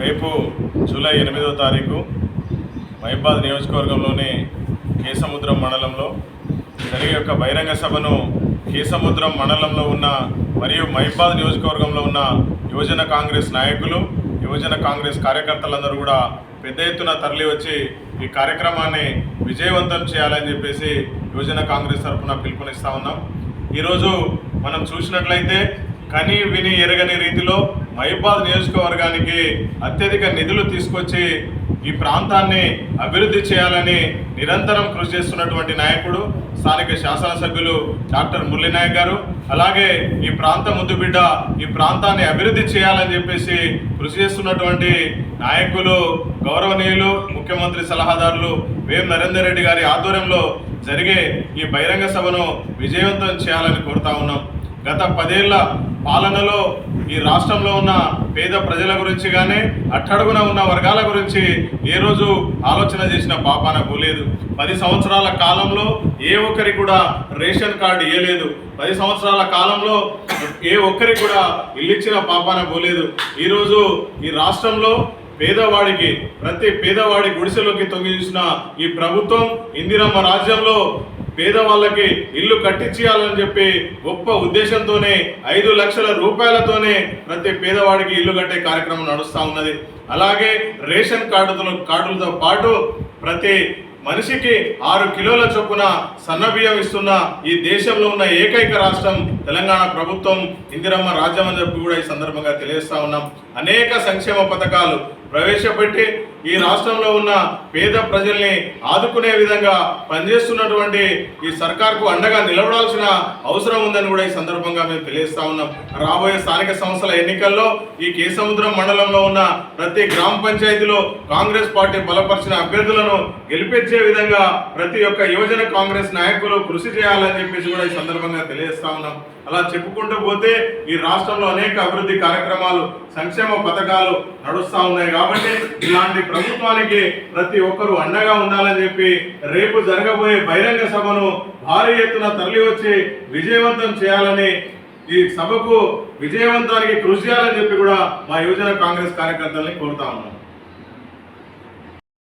రేపు జూలై ఎనిమిదో తారీఖు మహిబాద్ నియోజకవర్గంలోని కేసముద్రం మండలంలో జరిగే యొక్క బహిరంగ సభను కేసముద్రం మండలంలో ఉన్న మరియు మహిబాద్ నియోజకవర్గంలో ఉన్న యువజన కాంగ్రెస్ నాయకులు యువజన కాంగ్రెస్ కార్యకర్తలందరూ కూడా పెద్ద ఎత్తున తరలి వచ్చి ఈ కార్యక్రమాన్ని విజయవంతం చేయాలని చెప్పేసి యువజన కాంగ్రెస్ తరఫున పిలుపునిస్తా ఉన్నాం. ఈరోజు మనం చూసినట్లయితే కని విని ఎరగని రీతిలో మహిబాద్ నియోజకవర్గానికి అత్యధిక నిధులు తీసుకొచ్చి ఈ ప్రాంతాన్ని అభివృద్ధి చేయాలని నిరంతరం కృషి చేస్తున్నటువంటి నాయకుడు స్థానిక శాసనసభ్యులు డాక్టర్ మురళీనాయక్ గారు. అలాగే ఈ ప్రాంత ముద్దుబిడ్డ ఈ ప్రాంతాన్ని అభివృద్ధి చేయాలని చెప్పేసి కృషి చేస్తున్నటువంటి నాయకులు గౌరవనీయులు ముఖ్యమంత్రి సలహాదారులు వేం నరేందర్ రెడ్డి గారి ఆధ్వర్యంలో జరిగే ఈ బహిరంగ సభను విజయవంతం చేయాలని కోరుతా ఉన్నాం. గత పదేళ్ళ పాలనలో ఈ రాష్ట్రంలో ఉన్న పేద ప్రజల గురించి కానీ అట్టడుగున ఉన్న వర్గాల గురించి ఏ రోజు ఆలోచన చేసిన పాపాన పోలేదు. పది సంవత్సరాల కాలంలో ఏ ఒక్కరికి కూడా రేషన్ కార్డు ఇవ్వలేదు పది సంవత్సరాల కాలంలో ఏ ఒక్కరికి కూడా ఇల్లు ఇచ్చిన పాపాన పోలేదు. ఈరోజు ఈ రాష్ట్రంలో పేదవాడికి ప్రతి పేదవాడి గుడిసెలోకి తొంగి చూసిన ఈ ప్రభుత్వం ఇందిరమ్మ రాజ్యంలో పేదవాళ్ళకి ఇల్లు కట్టించేయాలని చెప్పి గొప్ప ఉద్దేశంతోనే ఐదు లక్షల రూపాయలతోనే ప్రతి పేదవాడికి ఇల్లు కట్టే కార్యక్రమం నడుస్తూ ఉన్నది. అలాగే రేషన్ కార్డుతో కార్డులతో పాటు ప్రతి మనిషికి ఆరు కిలోల చొప్పున సన్నబియ్యం ఇస్తున్న ఈ దేశంలో ఉన్న ఏకైక రాష్ట్రం తెలంగాణ ప్రభుత్వం. ఇందిరమ్మ రాజ్యం అని చెప్పి కూడా ఈ సందర్భంగా తెలియజేస్తా ఉన్నాం. అనేక సంక్షేమ పథకాలు ప్రవేశపెట్టి ఈ రాష్ట్రంలో ఉన్న పేద ప్రజల్ని ఆదుకునే విధంగా పనిచేస్తున్నటువంటి ఈ సర్కార్కు అండగా నిలబడాల్సిన అవసరం ఉందని కూడా ఈ సందర్భంగా మేము తెలియజేస్తా ఉన్నాం. రాబోయే స్థానిక సంస్థల ఎన్నికల్లో ఈ కేసముద్రం మండలంలో ఉన్న ప్రతి గ్రామ పంచాయతీలో కాంగ్రెస్ పార్టీ బలపరిచిన అభ్యర్థులను గెలిపించే విధంగా ప్రతి ఒక్క యువజన కాంగ్రెస్ నాయకులు కృషి చేయాలని చెప్పేసి కూడా ఈ సందర్భంగా తెలియజేస్తా ఉన్నాం. అలా చెప్పుకుంటూ పోతే ఈ రాష్ట్రంలో అనేక అభివృద్ధి కార్యక్రమాలు సంక్షేమ పథకాలు నడుస్తూ ఉన్నాయి కాబట్టి ఇలాంటి ప్రభుత్వానికి ప్రతి ఒక్కరూ అండగా ఉండాలని చెప్పి రేపు జరగబోయే బహిరంగ సభను భారీ ఎత్తున తరలి వచ్చి విజయవంతం చేయాలని ఈ సభకు విజయవంతానికి కృషి చేయాలని చెప్పి కూడా మా యువజన కాంగ్రెస్ కార్యకర్తల్ని కోరుతా ఉన్నాం.